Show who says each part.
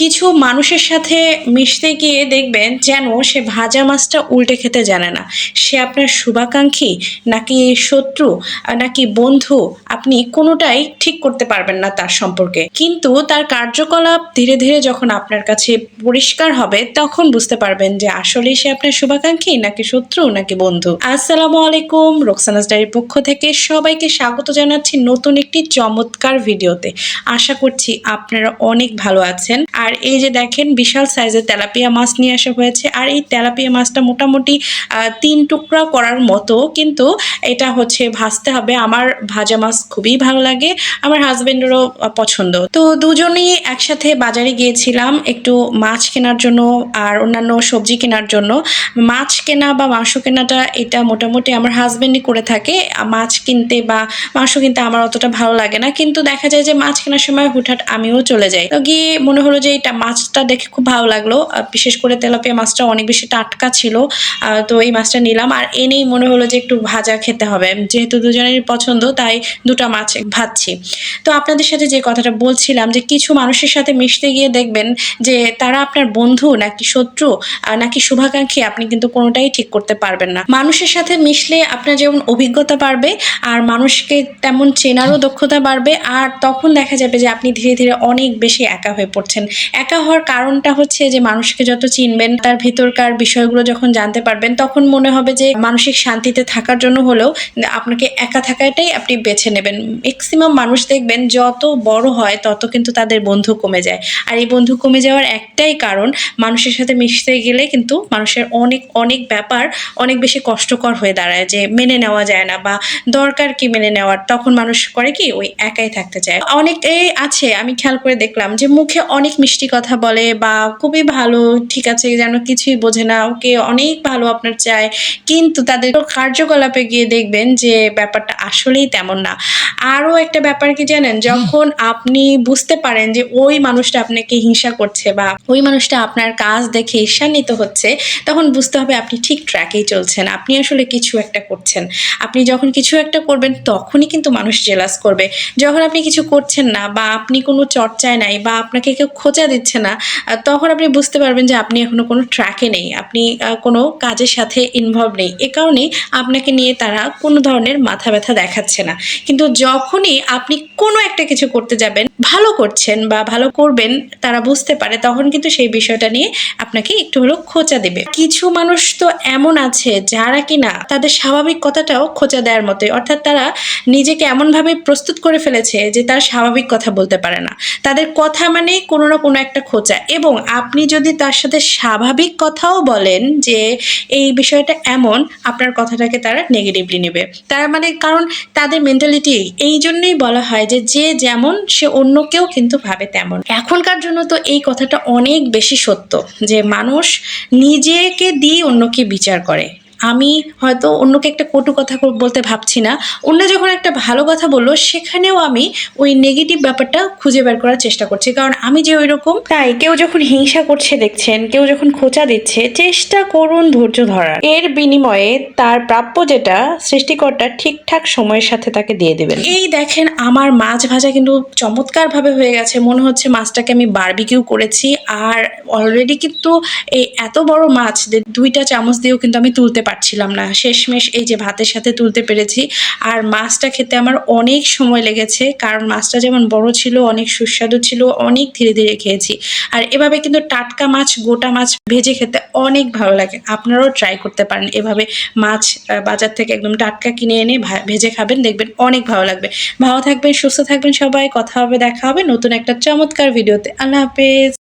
Speaker 1: কিছু মানুষের সাথে মিশতে গিয়ে দেখবেন যেন সে ভাজা মাছটা উল্টে খেতে জানে না। সে আপনার শুভাকাঙ্ক্ষী নাকি শত্রু, নাকি বন্ধু, আপনি কোনোটাই ঠিক করতে পারবেন না তার সম্পর্কে। কিন্তু তার কার্যকলাপ ধীরে ধীরে যখন আপনার কাছে পরিষ্কার হবে, তখন বুঝতে পারবেন যে আসলেই সে আপনার শুভাকাঙ্ক্ষী নাকি শত্রু, নাকি বন্ধু। আসসালামু আলাইকুম, রোকসানাস ডায়ের পক্ষ থেকে সবাইকে স্বাগত জানাচ্ছি নতুন একটি চমৎকার ভিডিওতে। আশা করছি আপনারা অনেক ভালো আছেন। আর এই যে দেখেন, বিশাল সাইজের তেলাপিয়া মাছ নিয়ে আসা হয়েছে। আর এই তেলাপিয়া মাছটা মোটামুটি তিন টুকরা করার মতো। কিন্তু এটা হচ্ছে ভাজতে হবে। আমার ভাজা মাছ খুবই ভালো লাগে। আমার হাজব্যান্ডেরও পছন্দ। তো দুজনেই একসাথে বাজারে গিয়েছিলাম একটু মাছ কেনার জন্য আর অন্যান্য সবজি কেনার জন্য। মাছ কেনা বা মাংস কেনাটা এটা মোটামুটি আমার হাজব্যান্ডই করে থাকে। মাছ কিনতে বা মাংস কিনতে আমার অতটা ভালো লাগে না। কিন্তু দেখা যায় যে মাছ কেনার সময় হুটহাট আমিও চলে যাই। তো গিয়ে মনে হলো যে এটা মাছটা দেখে খুব ভালো লাগল। বিশেষ করে তেলাপিয়া মাছটা অনেক বেশি টাটকা ছিল। তো এই মাছটা নিলাম। আর এনেই মনে হলো যে একটু ভাজা খেতে হবে। যেহেতু দুজনেরই পছন্দ, তাই দুটো মাছ ভাজছি। তো আপনাদের সাথে যে কথাটা বলছিলাম যে কিছু মানুষের সাথে মিশতে গিয়ে দেখবেন যে তারা আপনার বন্ধু নাকি শত্রু নাকি শুভাকাঙ্ক্ষী, আপনি কিন্তু কোনোটাই ঠিক করতে পারবেন না। মানুষের সাথে মিশলে আপনার যেমন অভিজ্ঞতা বাড়বে, আর মানুষকে তেমন চেনারও দক্ষতা বাড়বে। আর তখন দেখা যাবে যে আপনি ধীরে ধীরে অনেক বেশি একা হয়ে পড়ছেন। একা হওয়ার কারণটা হচ্ছে যে মানুষকে যত চিনবেন, তার ভিতরকার বিষয়গুলো যখন জানতে পারবেন, তখন মনে হবে যে মানসিক শান্তিতে থাকার জন্য হলেও আপনাকে একা থাকাটাই আপনি বেছে নেবেন। ম্যাক্সিমাম মানুষ দেখবেন যত বড় হয়, তত কিন্তু তাদের বন্ধু কমে যায়। আর এই বন্ধু কমে যাওয়ার একটাই কারণ, মানুষের সাথে মিশতে গেলে কিন্তু মানুষের অনেক অনেক ব্যাপার অনেক বেশি কষ্টকর হয়ে দাঁড়ায় যে মেনে নেওয়া যায় না বা দরকার কি মেনে নেওয়ার? তখন মানুষ করে কি, ওই একাই থাকতে চায়। অনেকেই আছে, আমি খেয়াল করে দেখলাম যে মুখে অনেক মিষ্টি কথা বলে বা খুবই ভালো ঠিক আছে যেন কিছুই বোঝে না ওকে অনেক ভালো আপনার চায়। কিন্তু তাদের কার্যকলাপে গিয়ে দেখবেন যে ব্যাপারটা আসলেই তেমন না। আরও একটা ব্যাপার কি জানেন যখন আপনি বুঝতে পারেন যে ওই মানুষটা আপনাকে হিংসা করছে বা ওই মানুষটা আপনার কাজ দেখে ঈর্ষান্বিত হচ্ছে তখন বুঝতে হবে আপনি ঠিক ট্র্যাকেই চলছেন আপনি আসলে কিছু একটা করছেন। আপনি যখন কিছু একটা করবেন তখনই কিন্তু মানুষ জেলাস করবে। যখন আপনি কিছু করছেন না বা আপনি কোনো চর্চায় নাই বা আপনাকে কেউ খোঁচা দিচ্ছে না তখন আপনি বুঝতে পারবেন যে আপনি এখনও কোনো ট্র্যাকে নেই, আপনি কোনো কাজের সাথে ইনভলভ নেই। এ কারণেই আপনাকে নিয়ে তারা কোনো ধরনের মাথা ব্যথা দেখাচ্ছে না। কিন্তু যখনই আপনি কোনো একটা কিছু করতে যাবেন ভালো করছেন বা ভালো করবেন, তারা বুঝতে পারে, তখন কিন্তু সেই বিষয়টা নিয়ে আপনাকে একটু হলেও খোঁচা দেবে। কিছু মানুষ তো এমন আছে, যারা কিনা তাদের স্বাভাবিক কথাটাও খোঁচা দেওয়ার মতোই। অর্থাৎ তারা নিজেকে এমনভাবে প্রস্তুত করে ফেলেছে যে তারা স্বাভাবিক কথা বলতে পারে না। তাদের কথা মানে কোনো না কোনো একটা খোঁচা। এবং আপনি যদি তার সাথে স্বাভাবিক কথাও বলেন যে এই বিষয়টা এমন, আপনার কথাটাকে তারা নেগেটিভলি নেবে। তার মানে কারণ তাদের মেন্টালিটি এই। জন্যই বলা হয় যে যে যেমন সে অন্যকেও কিন্তু ভাবে তেমন। এখনকার জন্য তো এই কথাটা অনেক বেশি সত্য যে মানুষ নিজেকে দিয়ে অন্যকে বিচার করে। আমি হয়তো অন্যকে একটা কটু কথা বলতে ভাবছি না। অন্য যখন একটা ভালো কথা বলল সেখানেও আমি ওই নেগেটিভ ব্যাপারটা খুঁজে বের করার চেষ্টা করছি। কারণ আমি যে ওই রকম তাই কেউ যখন হিংসা করছে দেখছেন কেউ যখন খোঁচা দিচ্ছে চেষ্টা করুন ধৈর্য ধরার। এর বিনিময়ে তার প্রাপ্য যেটা সৃষ্টিকর্তা ঠিকঠাক সময়ের সাথে তাকে দিয়ে দেবেন। এই দেখেন আমার মাছ ভাজা কিন্তু চমৎকারভাবে হয়ে গেছে। মনে হচ্ছে মাছটাকে আমি বারবিকিউ করেছি। আর অলরেডি কিন্তু এই এত বড় মাছ দুইটা চামচ দিয়েও কিন্তু আমি তুলতে পারছিলাম না। শেষমেশ এই যে ভাতের সাথে তুলতে পেরেছি। আর মাছটা খেতে আমার অনেক সময় লেগেছে, কারণ মাছটা যেমন বড় ছিল, অনেক সুস্বাদু ছিল, অনেক ধীরে ধীরে খেয়েছি। আর এভাবে কিন্তু টাটকা মাছ, গোটা মাছ ভেজে খেতে অনেক ভালো লাগে। আপনারাও ট্রাই করতে পারেন এভাবে মাছ বাজার থেকে একদম টাটকা কিনে এনে ভেজে খাবেন, দেখবেন অনেক ভালো লাগবে। ভালো থাকবেন, সুস্থ থাকবেন সবাই। কথা হবে, দেখা হবে নতুন একটা চমৎকার ভিডিওতে আল্লাহ হাফেজ।